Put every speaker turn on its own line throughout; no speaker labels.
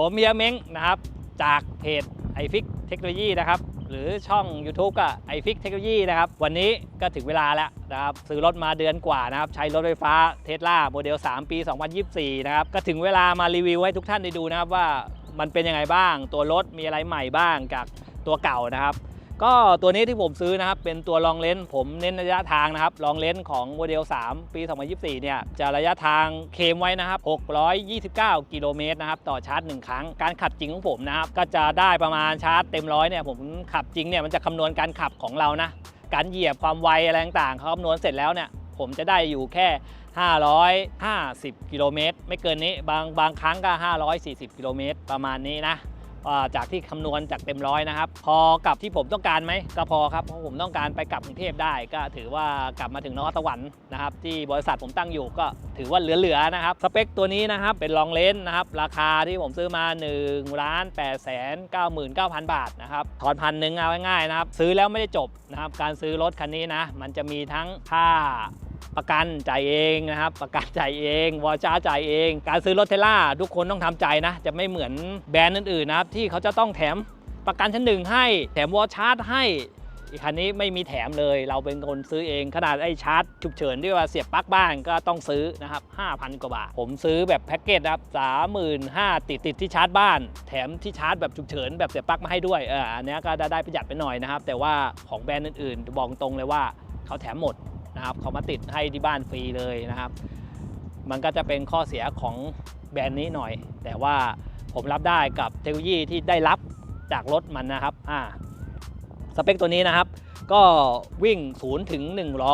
ผมเมียเม้งนะครับ จากเพจไอฟิกเทคโนโลยีนะครับ หรือช่อง YouTube ก็ไอฟิกเทคโนโลยีนะครับ วันนี้ก็ถึงเวลาแล้วนะครับ ซื้อรถมาเดือนกว่านะครับ ใช้รถไฟฟ้าเทสลาโมเดล 3 ปี 2024 นะครับ ก็ถึงเวลามารีวิวให้ทุกท่านได้ดูนะครับว่ามันเป็นยังไงบ้าง ตัวรถมีอะไรใหม่บ้างจากตัวเก่านะครับ ก็ตัวนี้ที่ผมซื้อนะครับเป็นตัวลองเลนส์ผมเน้นระยะทางนะครับลองเลนส์ของโมเดล 3 ปี 2024 เนี่ยจะระยะทางเคมไว้นะครับ 629 กิโลเมตรนะครับต่อชาร์จ 1 ครั้ง การขับจริงของผมนะครับก็จะได้ประมาณชาร์จเต็มร้อยเนี่ยผมขับจริงเนี่ยมันจะคำนวณการขับของเรานะการเหยียบความไวอะไรต่างๆเขาคำนวณเสร็จแล้วเนี่ยผมจะได้อยู่แค่ 550 กิโลเมตรไม่เกินนี้บางบางครั้งก็ 540 กิโลเมตรประมาณนี้นะ จากที่คำนวณจากเต็มร้อยนะครับ พอกับที่ผมต้องการไหมก็พอครับเพราะผมต้องการไปกลับกรุงเทพได้ ก็ถือว่ากลับมาถึงนครสวรรค์นะครับที่บริษัทผมตั้งอยู่ก็ถือว่าเหลือๆนะครับสเปคตัวนี้นะครับเป็นลองเลนส์นะครับราคาที่ผมซื้อมา1ล้าน8แสน99,000บาทนะครับถอนพันหนึ่งเอาง่ายๆนะครับซื้อแล้วไม่ได้จบนะครับการซื้อรถคันนี้นะมันจะมีทั้งค่า ประกันจ่ายเองนะครับ ประกันจ่ายเองวอจ้าจ่ายเอง การซื้อรถเทล่าทุกคนต้องทำใจนะ จะไม่เหมือนแบรนด์อื่นๆนะครับ ที่เขาจะต้องแถมประกันชั้นหนึ่งให้แถมวอชาร์จให้อีกคันนี้ไม่มีแถมเลย เราเป็นคนซื้อเองขนาดไอ้ชาร์จฉุกเฉินที่ว่าเสียบปลั๊กบ้านก็ต้องซื้อนะครับ 5,000 กว่าบาท ผมซื้อแบบแพ็กเกจนะครับ35,000ติดติดที่ชาร์จบ้าน แถมที่ชาร์จแบบฉุกเฉินแบบเสียบปลั๊กมาให้ด้วยเอออันนี้ก็ได้ประหยัดไปหน่อยนะครับ แต่ว่าของแบรนด์อื่นๆ บอกตรงเลยว่าเขาแถมหมด นะครับเขามาติดให้ที่บ้านฟรีเลยนะครับ มันก็จะเป็นข้อเสียของแบรนด์นี้หน่อย แต่ว่าผมรับได้กับเทคโนโลยีที่ได้รับจากรถมันนะครับอ่าสเปคตัวนี้นะครับ ก็วิ่ง 0 ถึง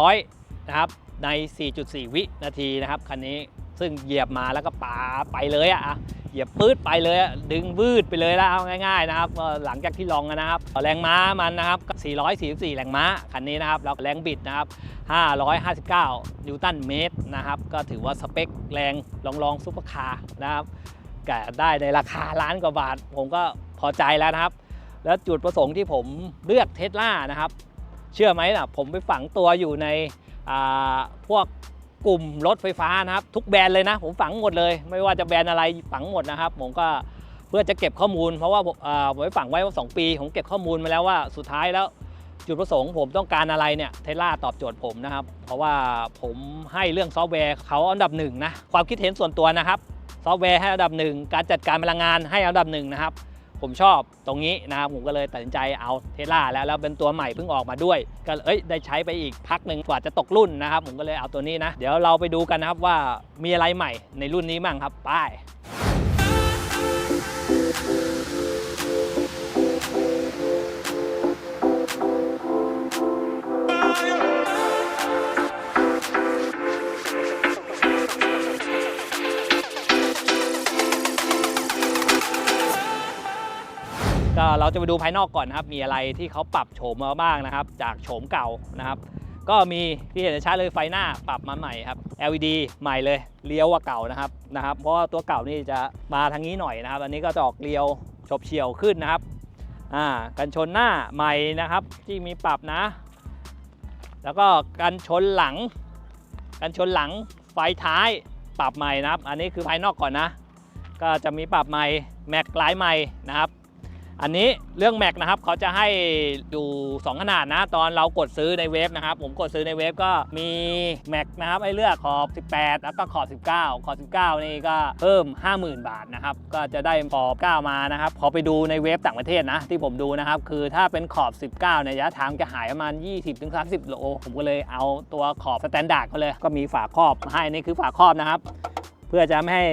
100 นะครับใน 4.4 วินาทีนะครับคันนี้ ซึ่งเหยียบมาแล้วก็ปาไปเลยอะอะเหยียบปื๊ดไปเลยอะดึงวืดไปเลยแล้วเอาง่ายๆนะครับหลังจากที่ลองนะครับแรงม้ามันนะครับ 444 แรงม้าคันนี้นะครับแล้วแรงบิดนะครับ 559 นิวตันเมตรนะครับ ก็ถือว่าสเปคแรงลองลองซุปเปอร์คาร์นะครับแกได้ในราคาล้านกว่าบาท ผมก็พอใจแล้วนะครับ แล้วจุดประสงค์ที่ผมเลือกเทสลานะครับ เชื่อไหมนะผมไปฝังตัวอยู่ในพวก กลุ่มรถไฟฟ้านะครับ ทุกแบรนด์เลยนะ ผมฝังหมดเลย ไม่ว่าจะแบรนด์อะไรฝังหมดนะครับ ผมก็เพื่อจะเก็บข้อมูล เพราะว่าผมอ่าผมไปฝังไว้ว่าสองปีผมเก็บข้อมูลมาแล้วว่าสุดท้ายแล้วจุดประสงค์ผมต้องการอะไรเนี่ยเทสลาตอบโจทย์ผมนะครับ เพราะว่าผมให้เรื่องซอฟต์แวร์เขาอันดับหนึ่งนะความคิดเห็นส่วนตัวนะครับ ซอฟต์แวร์ให้อันดับหนึ่งการจัดการพลังงานให้อันดับหนึ่งนะครับ ผมชอบตรงนี้นะครับผมก็เลยตัดสินใจเอาเทสลาแล้วแล้วเป็นตัวใหม่เพิ่งออกมาด้วย ก็เอ้ยได้ใช้ไปอีกพักหนึ่งกว่าจะตกรุ่นนะครับ ผมก็เลยเอาตัวนี้นะ เดี๋ยวเราไปดูกันนะครับว่ามีอะไรใหม่ในรุ่นนี้บ้างครับไป เราจะไปดูภายนอกก่อนนะครับ มีอะไรที่เขาปรับโฉมมาบ้างนะครับ จากโฉมเก่านะครับ ก็มีที่เห็นชัดเลยไฟหน้าปรับมาใหม่ครับ LED ใหม่เลยเลี้ยวกว่าเก่านะครับนะครับ เพราะว่าตัวเก่านี่จะมาทางนี้หน่อยนะครับ อันนี้ก็จะออกเลี้ยวฉบเฉี่ยวขึ้นนะครับอ่ากันชนหน้าใหม่นะครับ ที่มีปรับนะ แล้วก็กันชนหลัง กันชนหลังไฟท้ายปรับใหม่นะครับ อันนี้คือภายนอกก่อนนะ ก็จะมีปรับใหม่แม็กลายใหม่นะครับ อันนี้เรื่องแม็กนะครับเขาจะให้ดู 2 ขนาดนะ ตอนเรากดซื้อในเว็บนะครับ ผมกดซื้อในเว็บก็มีแม็กนะครับให้เลือกขอบ 18 แล้วก็ขอบ 19 ขอบ 19 นี่ก็เพิ่ม 50,000 บาทนะครับ ก็จะได้ขอบ 9 มานะครับพอไปดูในเว็บต่างประเทศนะ ที่ผมดูนะครับ คือถ้าเป็นขอบ 19เนี่ยระยะทางจะหายประมาณ 20-30 โล ผมก็เลยเอาตัวขอบสแตนดาร์ดเขาเลย ก็มีฝาครอบให้นี่คือฝาครอบนะครับ พื่อจะไม่ให้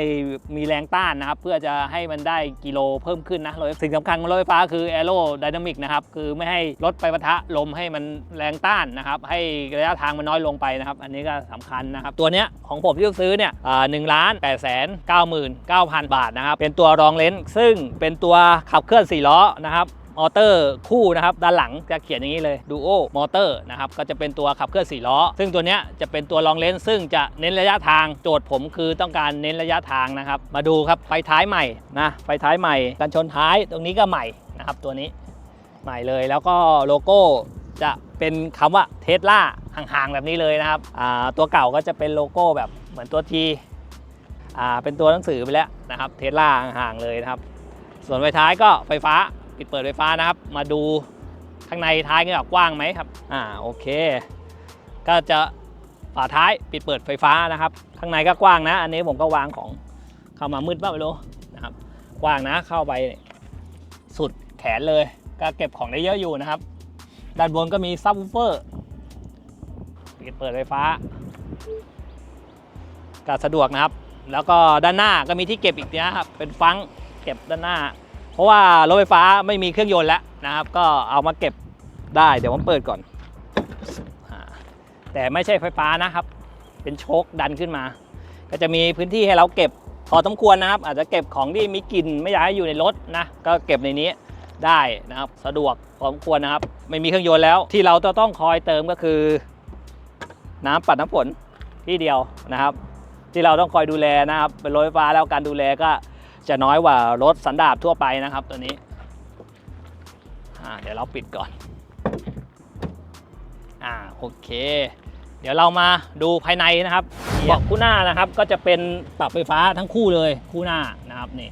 มีแรงต้านนะครับ เพื่อจะให้มันได้กิโลเพิ่มขึ้นนะรถสิ่งสำคัญของรถไฟฟ้าคือแอโรไดนามิกนะครับ คือไม่ให้รถไปปะทะลมให้มันแรงต้านนะครับ ให้ระยะทางมันน้อยลงไปนะครับ อันนี้ก็สำคัญนะครับ ตัวเนี้ยของผมที่ซื้อเนี่ยหนึ่งล้านแปดแสนเก้าหมื่นเก้าพันบาทนะครับ เป็นตัวรองเลนส์ซึ่งเป็นตัวขับเคลื่อน4ล้อนะครับ มอเตอร์คู่นะครับด้านหลังจะเขียนอย่างนี้เลย Duo มอเตอร์นะครับก็จะเป็นตัวขับเคลื่อน4ล้อ ซึ่งตัวนี้จะเป็นตัวลองเลนส์ซึ่งจะเน้นระยะทางโจทย์ผมคือต้องการเน้นระยะทางนะครับ มาดูครับไฟท้ายใหม่นะไฟท้ายใหม่กันชนท้ายตรงนี้ก็ใหม่นะครับตัวนี้ใหม่เลยแล้วก็โลโก้จะเป็นคำว่าเทสลาห่างๆแบบนี้เลยนะครับตัวเก่าก็จะเป็นโลโก้แบบเหมือนตัวทีเป็นตัวหนังสือไปแล้วนะครับเทสลาห่างๆเลยนะครับส่วนไฟท้ายก็ไฟฟ้า ปิดเปิดไฟฟ้านะครับ มาดูข้างในท้ายกันกว้างไหมครับ อ่าโอเค ก็จะฝาท้ายปิดเปิดไฟฟ้านะครับ ข้างในก็กว้างนะ อันนี้ผมก็วางของเข้ามามืดเปล่าไม่รู้นะครับ กว้างนะเข้าไปสุดแขนเลย ก็เก็บของได้เยอะอยู่นะครับ ด้านบนก็มีซับวูเฟอร์ปิดเปิดไฟฟ้าก็สะดวกนะครับ แล้วก็ด้านหน้าก็มีที่เก็บอีกนะครับ เป็นฟังเก็บด้านหน้า เพราะว่ารถไฟฟ้าไม่มีเครื่องยนต์แล้วนะครับ ก็เอามาเก็บได้เดี๋ยวผมเปิดก่อน แต่ไม่ใช่ไฟฟ้านะครับ เป็นโชคดันขึ้นมา ก็จะมีพื้นที่ให้เราเก็บพอสมควรนะครับ อาจจะเก็บของที่มีกลิ่นไม่อยากให้อยู่ในรถนะก็เก็บในนี้ได้นะครับสะดวกพอสมควรนะครับ ไม่มีเครื่องยนต์แล้วที่เราจะต้องคอยเติมก็คือ น้ำปัดน้ำฝนที่เดียวนะครับ ที่เราต้องคอยดูแลนะครับเป็นรถไฟฟ้าแล้วการดูแลก็ จะน้อยกว่ารถสันดาปทั่วไปนะครับตัวนี้เดี๋ยวเราปิดก่อนอ่าโอเค เดี๋ยวเรามาดูภายในนะครับเบาะคู่หน้านะครับ ก็จะเป็นปรับไฟฟ้าทั้งคู่เลยคู่หน้านะครับนี่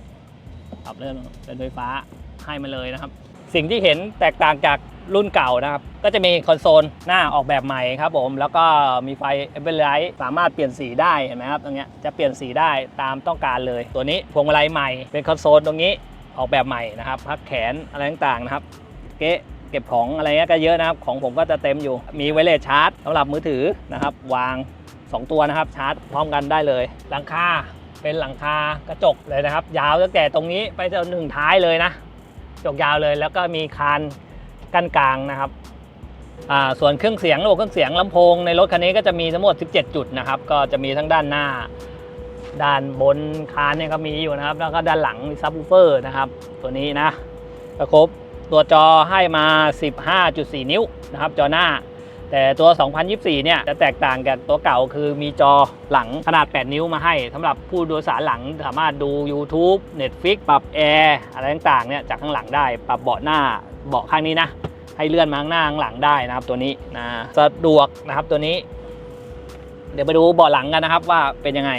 ปรับเรื่องเป็นไฟฟ้าให้มาเลยนะครับ สิ่งที่เห็นแตกต่างจาก รุ่นเก่านะครับ ก็จะมีคอนโซลหน้าออกแบบใหม่ครับผม แล้วก็มีไฟเอเบอร์ไลท์สามารถเปลี่ยนสีได้เห็นไหมครับตรงเนี้ยจะเปลี่ยนสีได้ตามต้องการเลย ตัวนี้พวงมาลัยใหม่เป็นคอนโซลตรงนี้ออกแบบใหม่นะครับ พักแขนอะไรต่างๆนะครับ เก๊เก็บของอะไรเงี้ยก็เยอะนะครับ ของผมก็จะเต็มอยู่ มีไวเลสชาร์จสำหรับมือถือนะครับ วาง 2 ตัวนะครับ ชาร์จพร้อมกันได้เลย หลังคาเป็นหลังคากระจกเลยนะครับ ยาวตั้งแต่ตรงนี้ไปจนหนึ่งท้ายเลยนะ จกยาวเลยแล้วก็มีคาน กั้นกลางนะครับอ่าส่วนเครื่องเสียงระบบเครื่องเสียงลำโพงในรถคันนี้ก็จะมีทั้งหมด 17 จุดนะครับ ก็จะมีทั้งด้านหน้า ด้านบนคานเนี่ยก็มีอยู่นะครับ แล้วก็ด้านหลังมีซับวูเฟอร์นะครับ ตัวนี้นะก็ครบตัวจอให้มา 15.4 นิ้วนะครับ จอหน้า แต่ตัว 2024 เนี่ยจะแตกต่างกับตัวเก่าคือมีจอหลังขนาด 8 นิ้วมาให้สำหรับผู้โดยสารหลังสามารถดู YouTube Netflix ปรับแอร์อะไรต่างๆเนี่ยจากข้างหลังได้ปรับเบาะหน้า เบาะข้างนี้นะ ให้เลื่อนมาข้างหน้าข้างหลังได้นะครับตัวนี้นะสะดวกนะครับตัวนี้ เดี๋ยวไปดูเบาะหลังกันนะครับว่าเป็นยังไง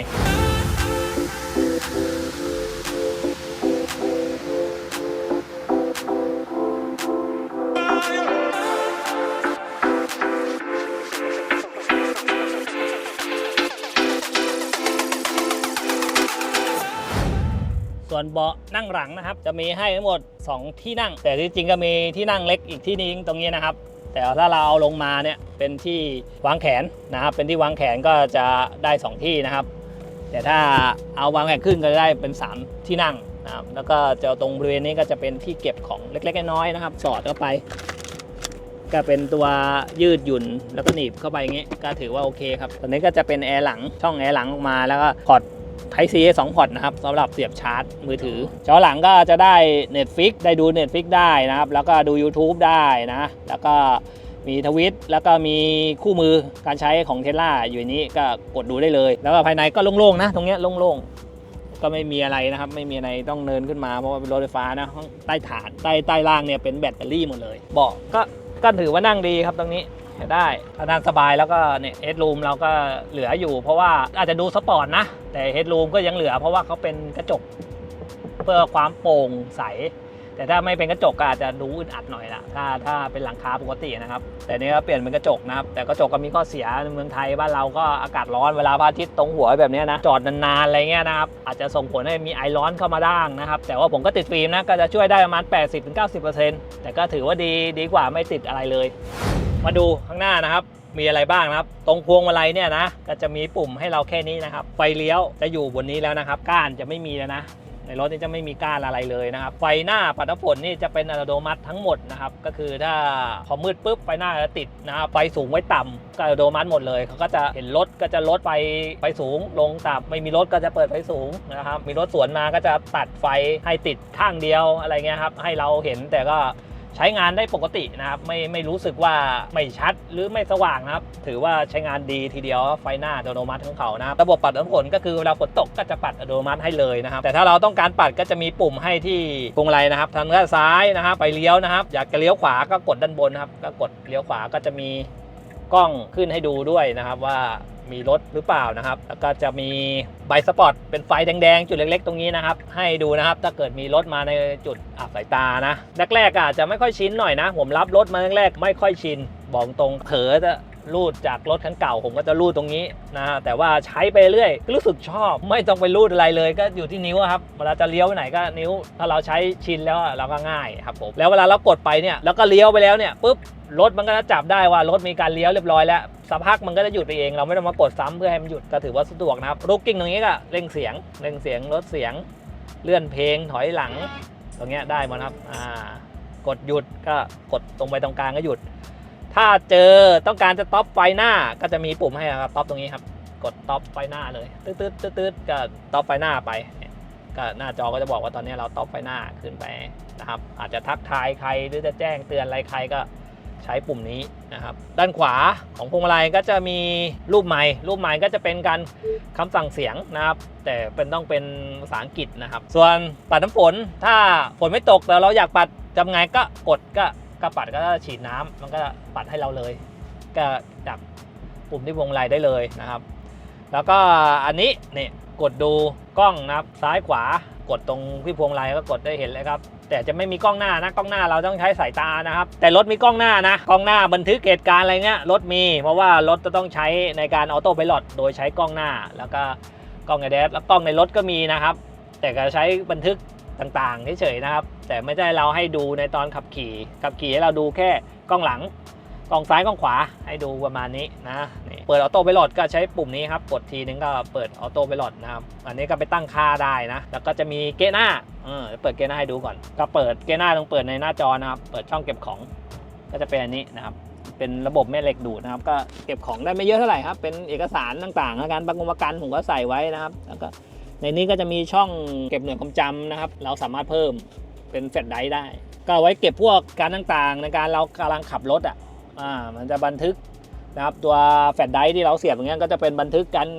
วนเบาะนั่งหลังนะครับ จะมีให้ทั้งหมด 2 ที่นั่ง แต่ที่จริงก็มีที่นั่งเล็กอีกที่นึงตรงนี้นะครับ แต่ถ้าเราเอาลงมาเนี่ยเป็นที่วางแขนนะครับ เป็นที่วางแขนก็จะได้ 2 ที่นะครับ แต่ถ้าเอาวางแขนขึ้นก็จะได้เป็น 3 ที่นั่งนะครับ แล้วก็จะตรงบริเวณนี้ก็จะเป็นที่เก็บของเล็กๆน้อยๆนะครับ สอดเข้าไป ก็เป็นตัวยืดหยุ่นแล้วก็หนีบเข้าไปอย่างงี้ก็ถือว่าโอเคครับตัวนี้ก็จะเป็นแอร์หลังช่องแอร์หลังออกมาแล้วก็พอร์ต Type C 2พอร์ตนะครับสำหรับเสียบชาร์จมือถือจอหลังก็จะได้ Netflix ได้ดู Netflix ได้นะครับ แล้วก็ดู YouTube ได้นะ แล้วก็มีทวิตแล้วก็มีคู่มือการใช้ของเทสลาอยู่นี้ก็กดดูได้เลย แล้วก็ภายในก็โล่งๆนะ ตรงเนี้ยโล่งๆ ก็ไม่มีอะไรนะครับ ไม่มีอะไรต้องเนินขึ้นมาเพราะว่าเป็นรถไฟฟ้านะใต้ฐานใต้ใต้ล่างเนี่ยเป็นแบตเตอรี่หมดเลยเบาะก็ก็ถือว่านั่งดีครับตรงนี้ ได้ถ้านั่งสบายแล้วก็เนี่ยเฮดรูมเราก็เหลืออยู่ เพราะว่าอาจจะดูสปอร์ตนะ แต่เฮดรูมก็ยังเหลือ เพราะว่าเขาเป็นกระจกเพื่อความโปร่งใส แต่ถ้าไม่เป็นกระจกก็อาจจะดูอึดอัดหน่อยละถ้าถ้าเป็นหลังคาปกตินะครับ แต่นี่ก็เปลี่ยนเป็นกระจกนะครับ แต่กระจกก็มีข้อเสียในเมืองไทยบ้านเราก็อากาศร้อนเวลาพระอาทิตย์ตรงหัวแบบเนี้ยนะ จอดนานๆอะไรเงี้ยนะครับ อาจจะส่งผลให้มีไอร้อนเข้ามาด้างนะครับ แต่ว่าผมก็ติดฟิล์มนะก็จะช่วยได้ประมาณ 80-90%แต่ก็ถือว่าดีดีกว่าไม่ติดอะไรเลย มาดูข้างหน้านะครับมีอะไรบ้างนะครับ ตรงพวงมาลัยเนี่ยนะ ก็จะมีปุ่มให้เราแค่นี้นะครับ ไฟเลี้ยวจะอยู่บนนี้แล้วนะครับ ก้านจะไม่มีแล้วนะ ในรถนี่จะไม่มีก้านอะไรเลยนะครับ ไฟหน้าปัดน้ำฝนนี่จะเป็นอัตโนมัติทั้งหมดนะครับ ก็คือถ้าพอมืดปุ๊บไฟหน้าจะติดนะครับไฟสูงไว้ต่ำก็อัตโนมัติหมดเลยเขาก็จะเห็นรถก็จะลดไฟไฟสูง ลงต่ำไม่มีรถก็จะเปิดไฟสูงนะครับ มีรถสวนมาก็จะตัดไฟให้ติดข้างเดียวอะไรเงี้ยครับให้เราเห็นแต่ก็ ช้งานได้ปกตินะครับไม่ไม่รู้สึกว่าไม่ชัดหรือไม่สว่างนะครับ ถือว่าใช้งานดีทีเดียวไฟหน้าอัตโนมัติของเขานะครับระบบปัดน้ำฝนก็คือเวลาฝนตกก็จะปัดอัตโนมัติให้เลยนะครับ แต่ถ้าเราต้องการปัดก็จะมีปุ่มให้ที่พวงมาลัยนะครับทางด้านซ้ายนะครับ ไปเลี้ยวนะครับ อยากจะเลี้ยวขวาก็กดด้านบนนะครับ ก็กดเลี้ยวขวาก็จะมี กล้องขึ้นให้ดูด้วยนะครับว่ามีรถหรือเปล่านะครับ แล้วก็จะมีใบสปอตเป็นไฟแดงๆ จุดเล็กๆ ตรงนี้นะครับ ให้ดูนะครับ ถ้าเกิดมีรถมาในจุดอับสายตานะแรกๆอาจจะไม่ค่อยชินหน่อยนะ ผมรับรถมาแรกๆไม่ค่อยชิน บอกตรงเผลอจะรูดจากรถคันเก่าผมก็จะรูดตรงนี้นะแต่ว่าใช้ไปเรื่อยรู้สึกชอบ ไม่ต้องไปรูดอะไรเลย ก็อยู่ที่นิ้วครับเวลาจะเลี้ยวไปไหนก็นิ้ว ถ้าเราใช้ชินแล้วเราก็ง่ายครับผมแล้วเวลาเรากดไปเนี่ยแล้วก็เลี้ยวไปแล้วเนี่ยปุ๊บ รถมันก็จะจับได้ว่ารถมีการเลี้ยวเรียบร้อยแล้วสักพักมันก็จะหยุดไปเอง เราไม่ต้องมากดซ้ำเพื่อให้มันหยุดก็ถือว่าสะดวกนะครับลูกกิ้งตรงนี้ก็เร่งเสียงเร่งเสียงลดเสียงเลื่อนเพลงถอยหลัง ตรงนี้ได้หมดครับอ่ากดหยุดก็กดตรงไปตรงกลางก็หยุด ถ้าเจอต้องการจะต็อปไฟหน้าก็จะมีปุ่มให้ครับต็อปตรงนี้ครับกดต็อปไฟหน้าเลยตืดตืดตืดตืดก็ต็อปไฟหน้าไปก็หน้าจอก็จะบอกว่าตอนนี้เราต็อปไฟหน้าขึ้นไปนะครับอาจจะทักทายใครหรือจะแจ้งเตือนอะไรใครก็ ใช้ปุ่มนี้นะครับ ด้านขวาของพวงมาลัยก็จะมีรูปไม้รูปไม้ก็จะเป็นการคำสั่งเสียงนะครับ แต่เป็นต้องเป็นภาษาอังกฤษนะครับ ส่วนปัดน้ำฝนถ้าฝนไม่ตกแต่เราอยากปัดจำไงก็กดก็ก็ปัดก็ฉีดน้ำมันก็ปัดให้เราเลย ก็จับปุ่มที่พวงมาลัยได้เลยนะครับ แล้วก็อันนี้นี่ กดดูกล้องนะครับซ้ายขวากดตรงที่พวงมาลัยก็กดได้เห็นเลยครับ แต่จะไม่มีกล้องหน้านะกล้องหน้าเราต้องใช้สายตานะครับ แต่รถมีกล้องหน้านะกล้องหน้าบันทึกเหตุการณ์อะไรเงี้ยรถมี เพราะว่ารถจะต้องใช้ในการออโต้ไพลอตโดยใช้กล้องหน้า แล้วก็กล้องไอเดสแล้วกล้องในรถก็มีนะครับ แต่ก็ใช้บันทึกต่างๆเฉยๆนะครับ แต่ไม่ใช่เราให้ดูในตอนขับขี่ขับขี่ให้เราดูแค่กล้องหลัง กล้องซ้ายกล้องขวาให้ดูประมาณนี้นะนี่เปิดออโต้ไพลอตก็ใช้ปุ่มนี้ครับกดทีนึงก็เปิดออโต้ไพลอตนะครับอันนี้ก็ไปตั้งค่าได้นะ แล้วก็จะมีเกหน้าเออเปิดเกหน้าให้ดูก่อน ก็เปิดเกหน้าต้องเปิดในหน้าจอนะครับเปิดช่องเก็บของก็จะเป็นอันนี้นะครับเป็นระบบแม่เหล็กดูดนะครับก็เก็บของได้ไม่เยอะเท่าไหร่ครับเป็นเอกสารต่างๆการประกงประกันผมก็ใส่ไว้นะครับ แล้วก็ในนี้ก็จะมีช่องเก็บหน่วยความจำนะครับ เราสามารถเพิ่มเป็นแฟลชไดร์ได้ ก็ไว้เก็บพวกการต่างๆ ในการเรากำลังขับรถอะ อ่ามันจะบันทึกนะครับตัวแฟลชไดร์ที่เราเสียบตรงเนี้ยก็จะเป็นบันทึกการ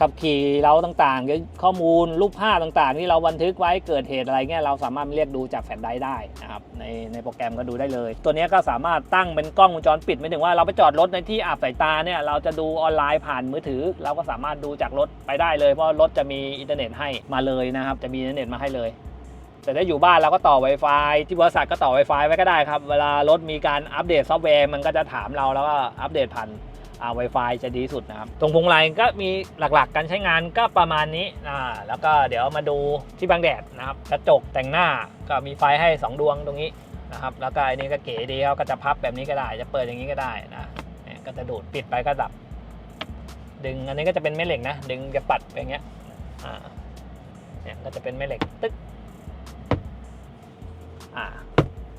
ขับขี่เราต่างๆ ข้อมูลรูปภาพต่างๆ ที่เราบันทึกไว้เกิดเหตุอะไรเงี้ยเราสามารถเรียกดูจากแฟลชไดร์ได้นะครับในในโปรแกรมก็ดูได้เลย ตัวนี้ก็สามารถตั้งเป็นกล้องวงจรปิดไม่ถึงว่าเราไปจอดรถในที่อับสายตาเนี่ยเราจะดูออนไลน์ผ่านมือถือ เราก็สามารถดูจากรถไปได้เลยเพราะรถจะมีอินเทอร์เน็ตให้มาเลยนะครับจะมีอินเทอร์เน็ตมาให้เลย แต่ถ้าอยู่บ้านเราก็ต่อ Wi-Fi ที่บริษัทก็ต่อ Wi-Fi ไว้ก็ได้ครับ เวลารถมีการอัปเดตซอฟต์แวร์มันก็จะถามเราแล้วก็อัปเดตผ่านอ่า Wi-Fi จะดีสุดนะครับ ตรงพวงมาลัยก็มีหลักๆ การใช้งานก็ประมาณนี้อ่าแล้วก็เดี๋ยวมาดูที่บังแดดนะครับ กระจกแต่งหน้าก็มีไฟให้ 2 ดวงตรงนี้นะครับ แล้วก็อันนี้ก็เก๋ดีเขาก็จะพับแบบนี้ก็ได้ จะเปิดอย่างนี้ก็ได้นะเนี่ยก็จะดูดปิดไปก็ดับ ดึงอันนี้ก็จะเป็นแม่เหล็กนะ ดึงจะปัดไปอย่างเงี้ยอ่าเนี่ยก็จะเป็นแม่เหล็กตึ๊ก อ่า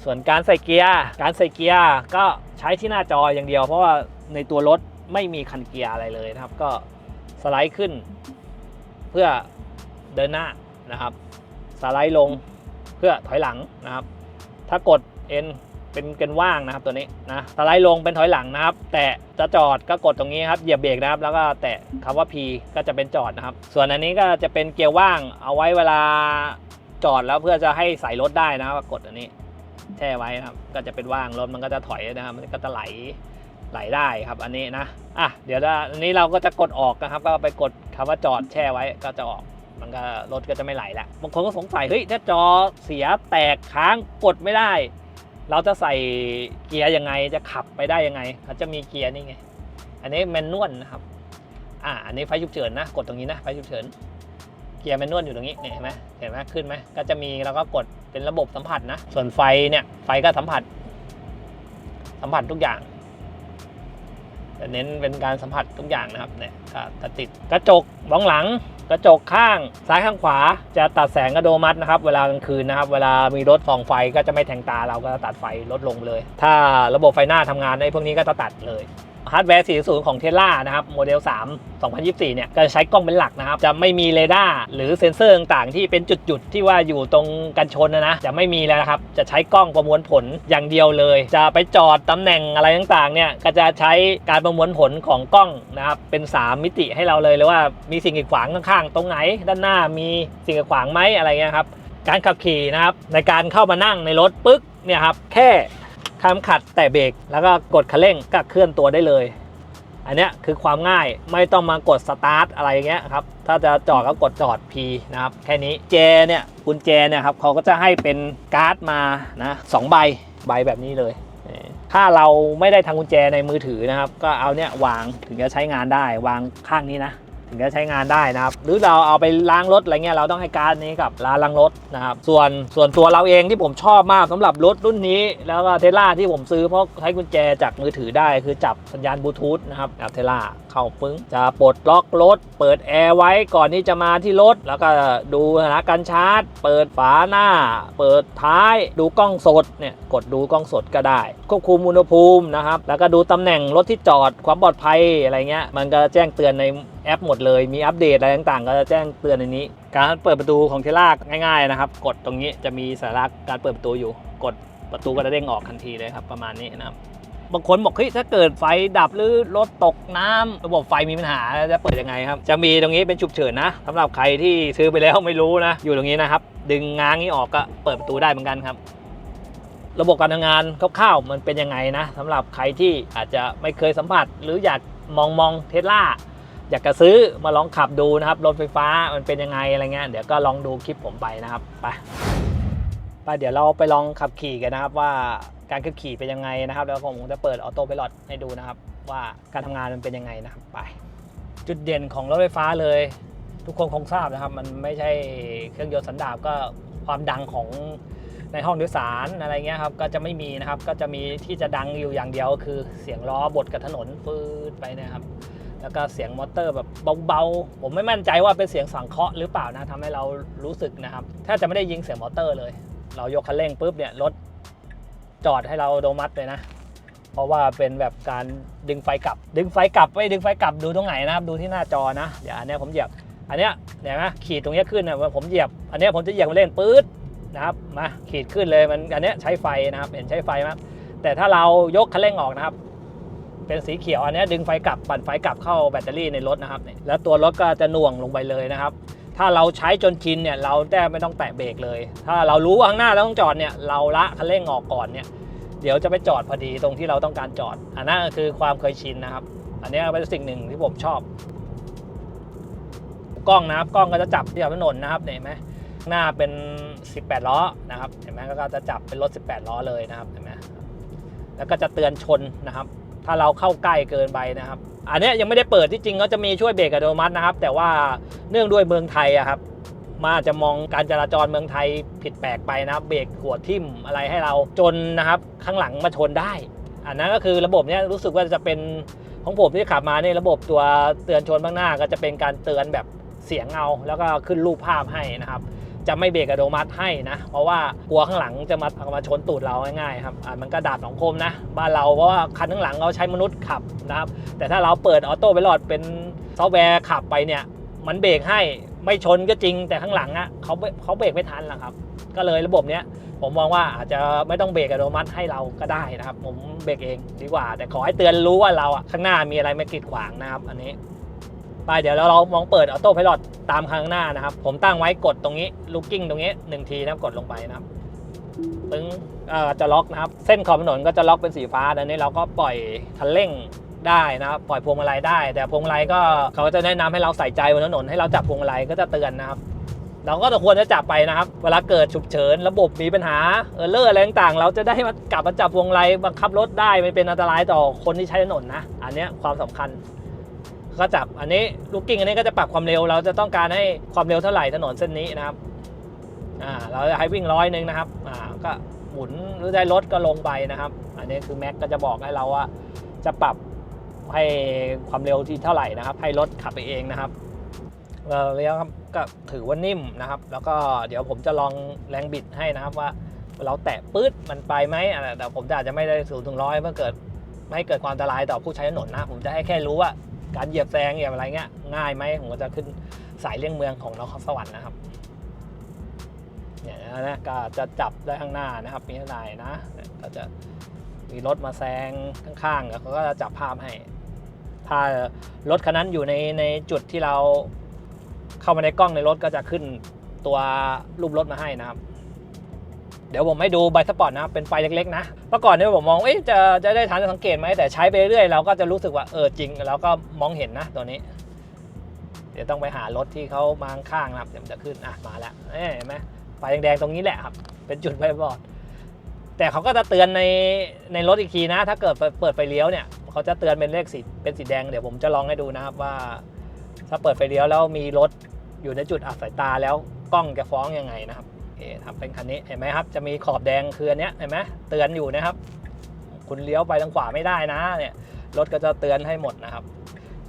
ส่วนการใส่เกียร์ การใส่เกียร์ก็ใช้ที่หน้าจออย่างเดียว เพราะว่าในตัวรถไม่มีคันเกียร์อะไรเลยนะครับ ก็สไลด์ขึ้น เพื่อเดินหน้านะครับ สไลด์ลงเพื่อถอยหลังนะครับ ถ้ากด N เป็นเกนว่างนะครับตัวนี้นะสไลด์ลงเป็นถอยหลังนะครับ แต่จะจอดก็กดตรงนี้ครับเหยียบเบรกนะครับ แล้วก็แตะคำว่า P ก็จะเป็นจอดนะครับ ส่วนอันนี้ก็จะเป็นเกียร์ว่างเอาไว้เวลา จอดแล้วเพื่อจะให้ใส่รถได้นะกดอันนี้ แช่ไว้นะครับ ก็จะเป็นว่างรถมันก็จะถอยนะครับ มันก็จะไหลไหลได้ครับ อันนี้นะอะเดี๋ยวอันนี้เราก็จะกดออกนะครับ ก็ไปกดคำว่าจอดแช่ไว้ก็จะออกมันก็รถก็จะไม่ไหลล้วบางคนก็สงสัยเฮ้ยถ้าจอเสียแตกค้างกดไม่ได้ เราจะใส่เกียร์ยังไงจะขับไปได้ยังไงเขาจะมีเกียร์นี่ไง อันนี้แมนนวลนะครับอ่าอันนี้ไฟฉุกเฉินนะ กดตรงนี้นะไฟฉุกเฉิน กียร์แมนนวลอยู่ตรงนี้เนี่ยเห็นไหมเห็นไหมขึ้นไหมก็จะมีแล้วก็กดเป็นระบบสัมผัสนะ ส่วนไฟเนี่ยไฟก็สัมผัส สัมผัสทุกอย่างจะเน้นเป็นการสัมผัสทุกอย่างนะครับเนี่ยก็จะติดกระจกมองหลัง กระจกข้างซ้ายข้างขวา จะตัดแสงอัตโนมัตินะครับ เวลากลางคืนนะครับ เวลามีรถส่องไฟก็จะไม่แทงตาเราก็จะตัดไฟลดลงเลย ถ้าระบบไฟหน้าทำงานในพวกนี้ก็จะตัดเลย ฮาร์ดแวร์ 40 ของเทสลานะครับโมเดล 3 2024 เนี่ย ก็จะใช้กล้องเป็นหลักนะครับ จะไม่มีเรดาร์หรือเซ็นเซอร์ต่างๆ ที่เป็นจุดๆ ที่ว่าอยู่ตรงกันชนนะนะ จะไม่มีแล้วนะครับ จะใช้กล้องประมวลผลอย่างเดียวเลย จะไปจอดตำแหน่งอะไรต่างๆ เนี่ย ก็จะใช้การประมวลผลของกล้องนะครับ เป็น 3 มิติให้เราเลยเลยว่ามีสิ่งกีดขวางข้างๆ ตรงไหน ด้านหน้ามีสิ่งกีดขวางไหมอะไรเงี้ยครับ การขับขี่นะครับในการเข้ามานั่งในรถปึ๊กเนี่ยครับแค่ คำขัดแต่เบรกแล้วก็กดคันเร่งก็เคลื่อนตัวได้เลย อันนี้คือความง่ายไม่ต้องมากดสตาร์ทอะไรอย่างเงี้ยครับถ้าจะจอดก็กดจอด P นะครับแค่นี้แจเนี่ยกุญแจเนี่ยครับเขาก็จะให้เป็นการ์ดมานะสองใบใบแบบนี้เลยถ้าเราไม่ได้ทางกุญแจในมือถือนะครับ ก็เอาเนี่ยวางถึงจะใช้งานได้วางข้างนี้นะ ถึงจะใช้งานได้นะครับ หรือเราเอาไปล้างรถอะไรเงี้ยเราต้องให้การดนี้กับร้านล้างรถนะครับ ส่วนส่วนตัวเราเองที่ผมชอบมากสำหรับรถรุ่นนี้ แล้วก็เทสลาที่ผมซื้อเพราะใช้กุญแจจากมือถือได้ คือจับสัญญาณบลูทูธนะครับแบบเทสลาเข้าปึ้ง จะปลดล็อกรถ เปิดแอร์ไว้ก่อนที่จะมาที่รถ แล้วก็ดูสถานะการชาร์จ เปิดฝาหน้า เปิดท้าย ดูกล้องสดเนี่ยกดดูกล้องสดก็ได้ ควบคุมอุณหภูมินะครับแล้วก็ดูตำแหน่งรถที่จอดความปลอดภัยอะไรเงี้ยมันก็แจ้งเตือนใน แอปหมดเลย มีอัปเดตอะไรต่างๆ ก็จะแจ้งเตือนในนี้ การเปิดประตูของเทสลาง่ายๆนะครับ กดตรงนี้จะมีสัญลักษณ์การเปิดประตูอยู่ กดประตูก็จะเด้งออกทันทีเลยครับประมาณนี้นะครับบางคนบอกเฮ้ยถ้าเกิดไฟดับหรือรถตกน้ำระบบไฟมีปัญหาจะเปิดยังไงครับ จะมีตรงนี้เป็นฉุกเฉินนะสำหรับใครที่ซื้อไปแล้วไม่รู้นะ อยู่ตรงนี้นะครับ ดึงง้างนี้ออกก็เปิดประตูได้เหมือนกันครับ ระบบการทำงานคร่าวๆมันเป็นยังไงนะสำหรับใครที่อาจจะไม่เคยสัมผัส หรืออยากมองมองเทสลา อยากจะซื้อมาลองขับดูนะครับรถไฟฟ้ามันเป็นยังไงอะไรเงี้ยเดี๋ยวก็ลองดูคลิปผมไปนะครับไปไปเดี๋ยวเราไปลองขับขี่กันนะครับว่าการขับขี่เป็นยังไงนะครับ แล้วผมจะเปิดออโต้พ i ลอตให้ดูนะครับ ว่าการทำงานมันเป็นยังไงนะครับไป จุดเด่นของรถไฟฟ้าเลย ทุกคนคงทราบนะครับ มันไม่ใช่เครื่องยนต์สันดาปก็ความดังของในห้องโดยสารอะไรเงี้ยครับก็จะไม่มีนะครับก็จะมีที่จะดังอยู่อย่างเดียว คือเสียงล้อบดกับถนนฟืดไปนะครับ แล้วก็เสียงมอเตอร์แบบเบาๆ ผมไม่มั่นใจว่าเป็นเสียงสังเคราะห์หรือเปล่านะทำให้เรารู้สึกนะครับแทบจะไม่ได้ยิงเสียงมอเตอร์เลย เรายกคันเร่งปุ๊บเนี่ยรถจอดให้เราโดมัตเลยนะ เพราะว่าเป็นแบบการดึงไฟกลับ ดึงไฟกลับไม่ดึงไฟกลับดูตรงไหนนะครับดูที่หน้าจอนะเดี๋ยวอันนี้ผมเหยียบ อันเนี้ยเห็นไหมขีดตรงนี้ขึ้นนะว่าผมเหยียบ อันนี้ผมจะเหยียบเล่นปื๊ดนะครับมาขีดขึ้นเลยมันอันนี้ใช้ไฟนะครับเห็นใช้ไฟมั้ยแต่ถ้าเรายกคันเร่งออกนะครับ เป็นสีเขียวอันนี้ดึงไฟกลับปั่นไฟกลับเข้าแบตเตอรี่ในรถนะครับเนี่ยแล้วตัวรถก็จะหน่วงลงไปเลยนะครับ ถ้าเราใช้จนชินเนี่ยเราแทบไม่ต้องแตะเบรกเลย ถ้าเรารู้ว่าข้างหน้าเราต้องจอดเนี่ยเราละคันเร่งออกก่อนเนี่ยเดี๋ยวจะไปจอดพอดีตรงที่เราต้องการจอด อันนั้นคือความเคยชินนะครับ อันนี้เป็นสิ่งหนึ่งที่ผมชอบ กล้องนะครับกล้องก็จะจับที่ถนนนะครับเนี่ยเห็นไหมหน้าเป็น 18 ล้อนะครับเห็นไหมก็จะจับเป็นรถ 18 ล้อเลยนะครับเห็นไหมแล้วก็จะเตือนชนนะครับ ถ้าเราเข้าใกล้เกินไปนะครับ อันนี้ยังไม่ได้เปิดที่จริงก็จะมีช่วยเบรกอัตโนมัตินะครับ แต่ว่าเนื่องด้วยเมืองไทยอะครับมาจะมองการจราจรเมืองไทยผิดแปลกไปนะครับ เบรกหัวทิ่มอะไรให้เราจนนะครับ ข้างหลังมาชนได้ อันนั้นก็คือระบบเนี้ยรู้สึกว่าจะเป็นของผมที่ขับมาเนี่ยระบบตัวเตือนชนบ้างหน้าก็จะเป็นการเตือนแบบเสียงเอาแล้วก็ขึ้นรูปภาพให้นะครับ จะไม่เบรกอัตโนมัติให้นะ เพราะว่ากลัวข้างหลังจะมาเอามาชนตูดเราง่ายๆครับอ่ามันก็ดาบสองคมนะบ้านเราเพราะว่าคันข้างหลังเราใช้มนุษย์ขับนะครับ แต่ถ้าเราเปิดออโต้ไปหลอดเป็นซอฟต์แวร์ขับไปเนี่ย มันเบรกให้ไม่ชนก็จริงแต่ข้างหลังอะ่ะเขาเขาเบรกไม่ทันหรอกครับ ก็เลยระบบเนี้ยผมมองว่าอาจจะไม่ต้องเบรกอัตโนมัติให้เราก็ได้นะครับ ผมเบรกเองดีกว่า แต่ขอให้เตือนรู้ว่าเราอะข้างหน้ามีอะไรมากีดขวางนะครับ อันนี้ ไปเดี๋ยวเราลองเปิดออโต้พ i ลอตตามข้างหน้านะครับ ผมตั้งไว้กดตรงนี้ลูกกิ้งตรงนี้หนึ่งทีนะครับกดลงไปนะครับปึ้งจะล็อกนะครับ เส้นขอบถนนก็จะล็อกเป็นสีฟ้าดังนี้เราก็ปล่อยคันเร่งได้นะครับปล่อยพวงมาลัยได้ แต่พวงมาลัยก็เขาก็จะแนะนำให้เราใส่ใจบนถนนให้เราจับพวงมาลัยก็จะเตือนนะครับ เราก็ควรจะจับไปนะครับ เวลาเกิดฉุกเฉินระบบมีปัญหาเออเลอร์อะไรต่างๆ เราจะได้มากลับมาจับพวงมาลัยบังคับรถได้ไม่เป็นอันตรายต่อคนที่ใช้ถนนนะ อันนี้ความสำคัญ ก็จับอันนี้ลูกกิ้งอันนี้ก็จะปรับความเร็ว เราจะต้องการให้ความเร็วเท่าไหร่ถนนเส้นนี้นะครับอ่าเราจะให้วิ่งร้อยหนึ่งนะครับอ่าก็หมุนหรือได้รถก็ลงไปนะครับ อันนี้คือแม็กก็จะบอกให้เราว่าจะปรับให้ความเร็วที่เท่าไหร่นะครับ ให้รถขับไปเองนะครับเอ่อแล้วครับก็ถือว่านิ่มนะครับ แล้วก็เดี๋ยวผมจะลองแรงบิดให้นะครับว่าเราแตะปื๊ดมันไปไหมแต่ผมอาจจะไม่ได้สูงถึงร้อยเมื่อเกิดไม่ให้เกิดความอันตรายต่อผู้ใช้ถนนนะ ผมจะให้แค่รู้ว่า การเหยียบแซงเหยียบอะไรเงี้ยง่ายไหมผมก็จะขึ้นสายเลี่ยงเมืองของนครสวรรค์นะครับเนี่ยนะก็จะจับได้ข้างหน้านะครับมีอะไรนะก็จะมีรถมาแซงข้างๆแล้วเขาก็จะจับภาพให้ ถ้ารถคันนั้นอยู่ในในจุดที่เราเข้ามาในกล้องในรถก็จะขึ้นตัวรูปรถมาให้นะครับ เดี๋ยวผมให้ดูใบสปอร์ตนะ เป็นไฟเล็กๆนะเมื่อก่อนเนี่ยผมมองเอ๊ะจะจะได้ทันสังเกตไหมแต่ใช้ไปเรื่อยเราก็จะรู้สึกว่าเออจริงแล้วก็มองเห็นนะตัวนี้ เดี๋ยวต้องไปหารถที่เขามาข้างนะครับเดี๋ยวมันจะขึ้นอะมาแล้วเห็นไหมไฟแดงๆตรงนี้แหละครับ เป็นจุดไฟบอร์ดแต่เขาก็จะเตือนในในรถอีกทีนะ ถ้าเกิดเปิดเปิดไฟเลี้ยวเนี่ยเขาจะเตือนเป็นเลขสีเป็นสีแดงเดี๋ยวผมจะลองให้ดูนะครับว่า ถ้าเปิดไฟเลี้ยวแล้วมีรถอยู่ในจุดอับสายตาแล้วกล้องจะฟ้องยังไงนะครับ เคทำเป็นคันนี้เห็นไหมครับ จะมีขอบแดงคืออันเนี้ยเห็นไหมเตือนอยู่นะครับ คุณเลี้ยวไปทางขวาไม่ได้นะเนี่ยรถก็จะเตือนให้หมดนะครับ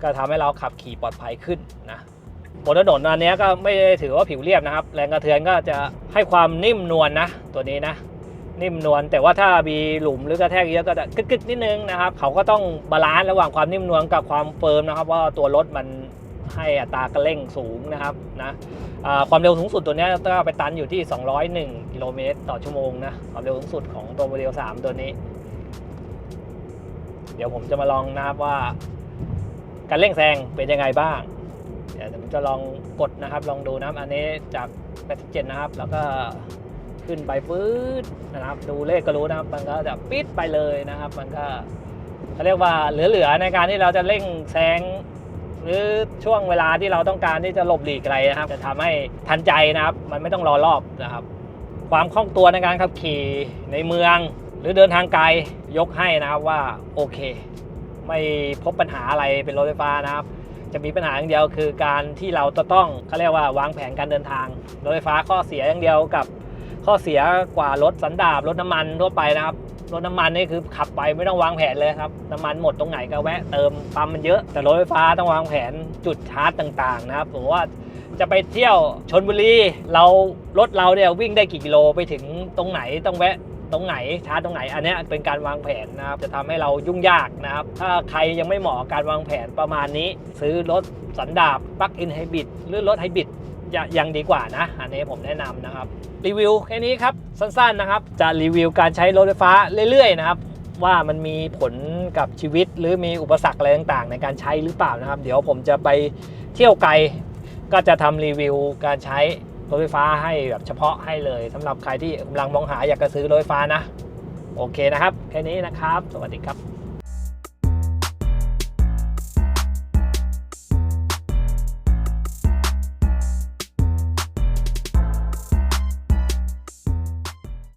ก็ทำให้เราขับขี่ปลอดภัยขึ้นนะบนถนนอันนี้ก็ไม่ได้ถือว่าผิวเรียบนะครับ แรงกระเทือนก็จะให้ความนิ่มนวลนะตัวนี้นะนิ่มนวลแต่ว่าถ้ามีหลุมหรือกระแทกเยอะก็จะกึกๆนิดนึงนะครับ เขาก็ต้องบาลานซ์ระหว่างความนิ่มนวลกับความเฟิร์มนะครับ ว่าตัวรถมันให้อัตรากระเร่งสูงนะครับนะ ความเร็วสูงสุดตัวนี้ยก็ไปตันอยู่ที่ 201 กิโลเมตรต่อชั่วโมงนะ ความเร็วสูงสุดของตัวโมเดล 3 ตัวนี้ เดี๋ยวผมจะมาลองนะครับว่า การเร่งแซงเป็นยังไงบ้าง เดี๋ยวผมจะลองกดนะครับ ลองดูนะครับอันนี้จาก87นะครับ แล้วก็ขึ้นไปปื๊ดนะครับ ดูเลขก็รู้นะครับ มันก็จะปิดไปเลยนะครับ มันก็เขาเรียกว่าเหลือๆในการที่เราจะเร่งแซง หรือช่วงเวลาที่เราต้องการที่จะหลบหลีกอะไรนะครับ จะทำให้ทันใจนะครับ มันไม่ต้องรอรอบนะครับ ความคล่องตัวในการขับขี่ในเมือง หรือเดินทางไกลยกให้นะครับว่าโอเค ไม่พบปัญหาอะไรเป็นรถไฟฟ้านะครับจะมีปัญหาอย่างเดียวคือการที่เราจะต้องเขาเรียกว่าวางแผนการเดินทางรถไฟฟ้าข้อเสียอย่างเดียวกับ ข้อเสียกว่ารถสันดาบรถน้ำมันทั่วไปนะครับ รถน้ำมันนี่คือขับไปไม่ต้องวางแผนเลยครับ น้ำมันหมดตรงไหนก็แวะเติมปั๊มมันเยอะ แต่รถไฟฟ้าต้องวางแผนจุดชาร์จต่างๆนะครับผมว่าจะไปเที่ยวชนบุรีเรารถเราเนี่ยวิ่งได้กี่กิโลไปถึงตรงไหนต้องแวะตรงไหนชาร์จตรงไหน อันนี้เป็นการวางแผนนะครับจะทำให้เรายุ่งยากนะครับ ถ้าใครยังไม่เหมาะการวางแผนประมาณนี้ ซื้อรถสันดาบปลั๊กอินไฮบริดหรือรถไฮบริด ยังดีกว่านะ อันนี้ผมแนะนำนะครับ รีวิวแค่นี้ครับ สั้นๆนะครับ จะรีวิวการใช้รถไฟฟ้าเรื่อยๆนะครับว่ามันมีผลกับชีวิตหรือมีอุปสรรคอะไรต่างๆ ในการใช้หรือเปล่านะครับ เดี๋ยวผมจะไปเที่ยวไกล ก็จะทำรีวิวการใช้รถไฟฟ้าให้แบบเฉพาะให้เลยสำหรับใครที่กำลังมองหาอยากจะซื้อรถไฟฟ้านะ โอเคนะครับ แค่นี้นะครับ สวัสดีครับ